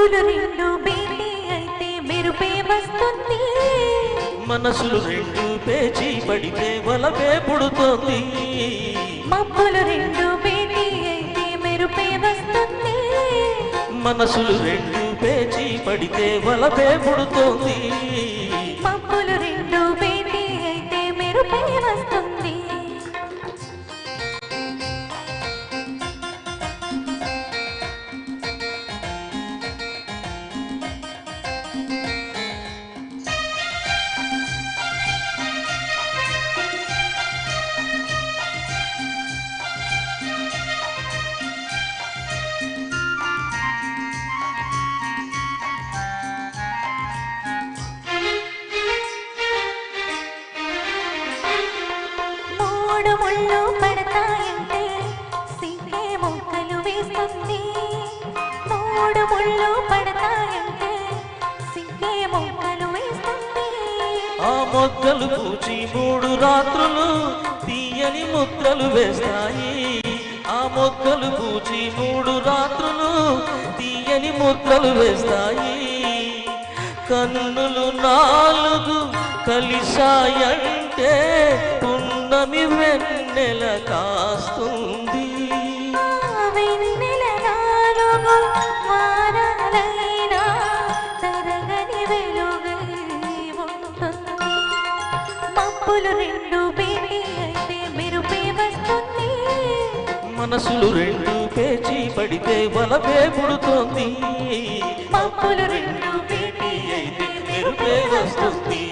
మబ్బులు రెండు భేటీ అయితే మెరుపే వస్తుంది. మనసులు రెండు పేచి పడితే వలపే పుడుతోంది. మబ్బులు రెండు భేటీ అయితే మెరుపే వస్తుంది. మనసులు రెండు పేచి పడితే వలపే పుడుతోంది. మొక్కలు వేస్తుంది మూడు ముళ్ళు పడతాయంటే సిగ్గే మొక్కలు వేస్తుంది ఆ మొగ్గలు పూచి మూడు రాత్రులు తీయని ముద్రలు వేస్తాయి. ఆ మొగ్గలు పూచి మూడు రాత్రులు తీయని ముద్రలు వేస్తాయి. కన్నులు నాలుగు కలిశాయంటే పున్నమి వెన్నెల కాస్తుంది మబ్బులు రెండు అయితే మెరుపే వస్తుంది. మనసులు రెండు పేచి పడితే వలపే పుడుతోంది. మబ్బులు రెండు అయితే మెరుపే వస్తుంది.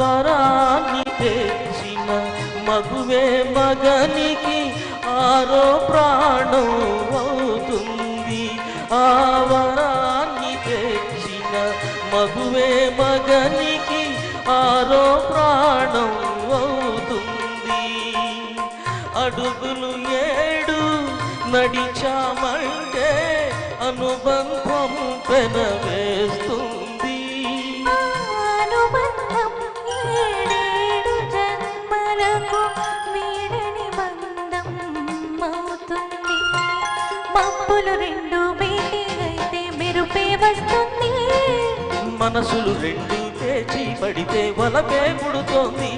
వరాన్ని తెచ్చిన మగువే మగనికి ఆరో ప్రాణం అవుతుంది. ఆ వరాన్ని తెచ్చిన మగువే మగనికి ఆరో ప్రాణం అవుతుంది. అడుగులు ఏడు నడిచామంటే అనుబంధం పెనవే పడుతుంది మనసులు రెండు తేచి పడితే వలపే పుడుతోంది.